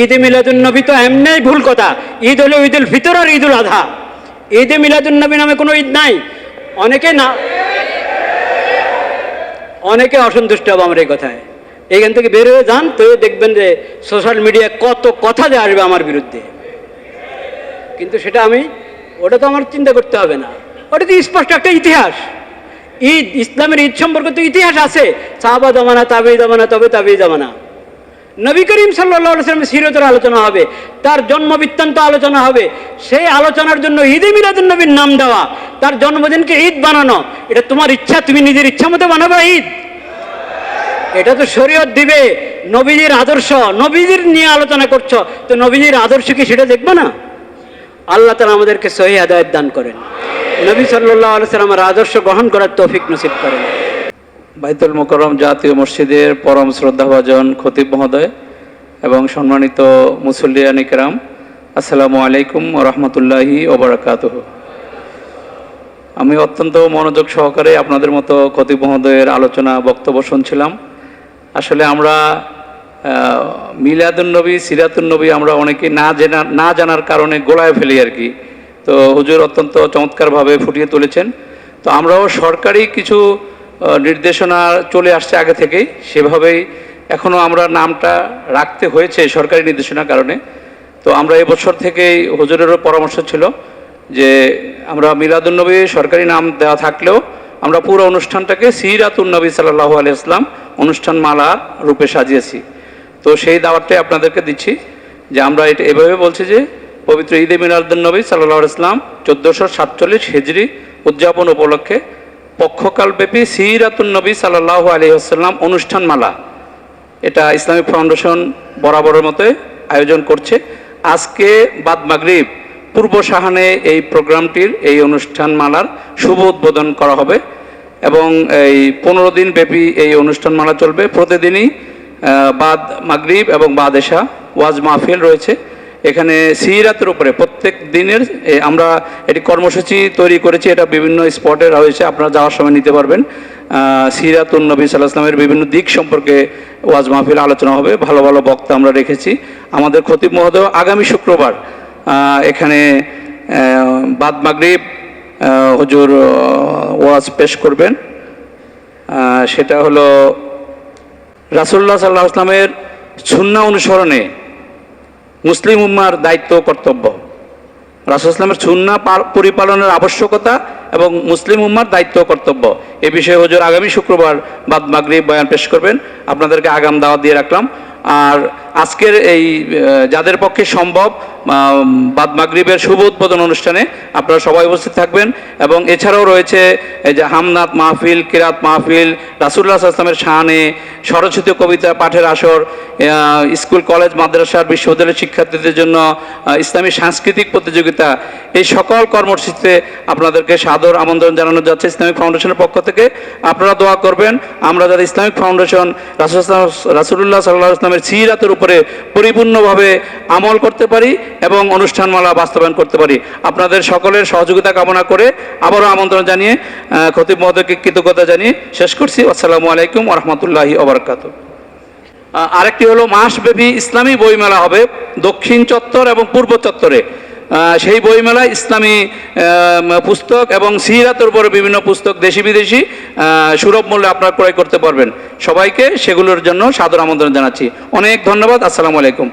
ঈদে মিলাদুল নবী তো এমনি ভুল কথা। ঈদ হলো ঈদুল ফিতর আর ঈদুল আধা। ঈদে মিলাদুল নবী নামে কোনো ঈদ নাই। অনেকে না অনেকে অসন্তুষ্ট হবে আমার এই কথায়। এইখান থেকে বের হয়ে যান, তো দেখবেন যে সোশ্যাল মিডিয়ায় কত কথা যে আসবে আমার বিরুদ্ধে। কিন্তু সেটা আমি ওটা তো আমার চিন্তা করতে হবে না। ওটা তো স্পষ্ট একটা ইতিহাস। ঈদ ইসলামের ঈদ সম্পর্কে তো ইতিহাস আছে। সাহাবা জামানা তাবে জামানা তবে তাবে জামানা। নবী করিম সাল্লাহ সাল্লামের সিরতের আলোচনা হবে, তার জন্ম বৃত্তান্ত আলোচনা হবে। সেই আলোচনার জন্য ঈদে মিলাদুল নবীর নাম দেওয়া, তার জন্মদিনকে ঈদ বানানো, এটা তোমার ইচ্ছা, তুমি নিজের ইচ্ছা মতো বানাবা ঈদ। এটা তো শরীয়ত দিবে, নবীজির আদর্শ, নবীজির নিয়ে আলোচনা করছ, তো নবীজির আদর্শ কি সেটা দেখবে না? আল্লাহ তালা আমাদেরকে সহি আদায়ত দান করেন। নবী সাল্লাহ সাল্লামের আদর্শ গ্রহণ করার তৌফিক নসিব করেন। বাইতুল মোকরম জাতীয় মসজিদের পরম শ্রদ্ধাভাজন খতিব মহোদয় এবং সম্মানিত মুসল্লিয়ানি কেরাম আসসালামু আলাইকুম রহমতুল্লাহি ওবরাকাত আমি অত্যন্ত মনোযোগ সহকারে আপনাদের মতো খতিব মহোদয়ের আলোচনা বক্তব্য শুনছিলাম। আসলে আমরা মিলাদুন্নবী সিরাতুন্নবী আমরা অনেকে না জানা, না জানার কারণে গোলায় ফেলি আর কি। তো হুজুর অত্যন্ত চমৎকারভাবে ফুটিয়ে তুলেছেন। তো আমরাও সরকারি কিছু নির্দেশনা চলে আসছে আগে থেকেই। সেভাবেই এখনও আমরা নামটা রাখতে হয়েছে সরকারি নির্দেশনার কারণে। তো আমরা এবছর থেকেই হুজুরেরও পরামর্শ ছিল যে আমরা মিলাদুন্নবী সরকারি নাম দেওয়া থাকলেও আমরা পুরো অনুষ্ঠানটাকে সিরাতুন্নবী সাল্লাহ আলিয়া ইসলাম অনুষ্ঠান মালা রূপে সাজিয়েছি। তো সেই দাওয়াতটাই আপনাদেরকে দিচ্ছি যে আমরা এটা এভাবে বলছি যে পবিত্র ঈদে মিলাদুন্নবী সাল্লাহ ইসলাম চোদ্দোশো সাতচল্লিশ হিজড়ি উদযাপন উপলক্ষে পক্ষকালব্যাপী সিরাতুল সিরাতুন্নবী সাল্লাহ আলহিহাস্লাম অনুষ্ঠান মালা এটা ইসলামিক ফাউন্ডেশন বরাবরের মতো আয়োজন করছে। আজকে বাদ মাগরিব, পূর্ব সাহানে এই প্রোগ্রামটির এই অনুষ্ঠান মালার শুভ উদ্বোধন করা হবে এবং এই পনেরো দিন ব্যাপী এই অনুষ্ঠান মালা চলবে। প্রতিদিনই বাদ মাগরিব এবং বাদ এশা ওয়াজ মাহফিল রয়েছে। এখানে সিরাতের উপরে প্রত্যেক দিনের আমরা এটি কর্মসূচি তৈরি করেছি, এটা বিভিন্ন স্পটে রয়েছে, আপনারা যাওয়ার সময় নিতে পারবেন। সিরাতুল নবী সাল্লাহামের বিভিন্ন দিক সম্পর্কে ওয়াজ মাহফিল আলোচনা হবে, ভালো ভালো বক্তা আমরা রেখেছি। আমাদের খতিব মহোদয় আগামী শুক্রবার এখানে বাদ মাগরিব হুজুর ওয়াজ পেশ করবেন। সেটা হলো রাসুল্লাহ সাল্লাহ আসলামের সুন্না অনুসরণে মুসলিম উম্মার দায়িত্ব, কর্তব্য। রাসুল ইসলামের সুন্না পরিপালনের আবশ্যকতা এবং মুসলিম উম্মার দায়িত্ব, কর্তব্য। এ বিষয়ে হজুর আগামী শুক্রবার বাদ মাগরিব বয়ান পেশ করবেন। আপনাদেরকে আগাম দাওয়া দিয়ে রাখলাম। আর আজকের এই যাদের পক্ষে সম্ভব বাদ মাগরিবের শুভ উদ্বোধন অনুষ্ঠানে আপনারা সবাই উপস্থিত থাকবেন এবং এছাড়াও রয়েছে এই যে হামনাত মাহফিল, কিরাত মাহফিল রাসুল্লাহ আসলামের শাহানে স্বরচিত কবিতা পাঠের আসর স্কুল, কলেজ মাদ্রাসার বিশ্ববিদ্যালয়ের শিক্ষার্থীদের জন্য ইসলামী সাংস্কৃতিক প্রতিযোগিতা, এই সকল কর্মসূচিতে আপনাদেরকে সাদর আমন্ত্রণ জানানো যাচ্ছে ইসলামিক ফাউন্ডেশনের পক্ষ থেকে। আপনারা দোয়া করবেন, আমরা যারা ইসলামিক ফাউন্ডেশন রাসুল রাসুল্লাহ সাল্লাহ ইসলামের সিরাতের উপরে পরিপূর্ণভাবে আমল করতে পারি এবং অনুষ্ঠানমালা বাস্তবায়ন করতে পারি। আপনাদের সকলের সহযোগিতা কামনা করে আবারও আমন্ত্রণ জানিয়ে খতিব মহোদয়কে কৃতজ্ঞতা জানিয়ে শেষ করছি। আসসালামু আলাইকুম রহমতুল্লাহি ওবরাকাতু। আরেকটি হলো মাসব্যাপী ইসলামী বইমেলা হবে দক্ষিণ চত্বর এবং পূর্ব চত্বরে। সেই বইমেলায় ইসলামী পুস্তক এবং সিরাতের উপরে বিভিন্ন পুস্তক দেশি বিদেশি সুলভ মূল্যে আপনারা ক্রয় করতে পারবেন। সবাইকে সেগুলোর জন্য সাদর আমন্ত্রণ জানাচ্ছি। অনেক ধন্যবাদ। আসসালামু আলাইকুম।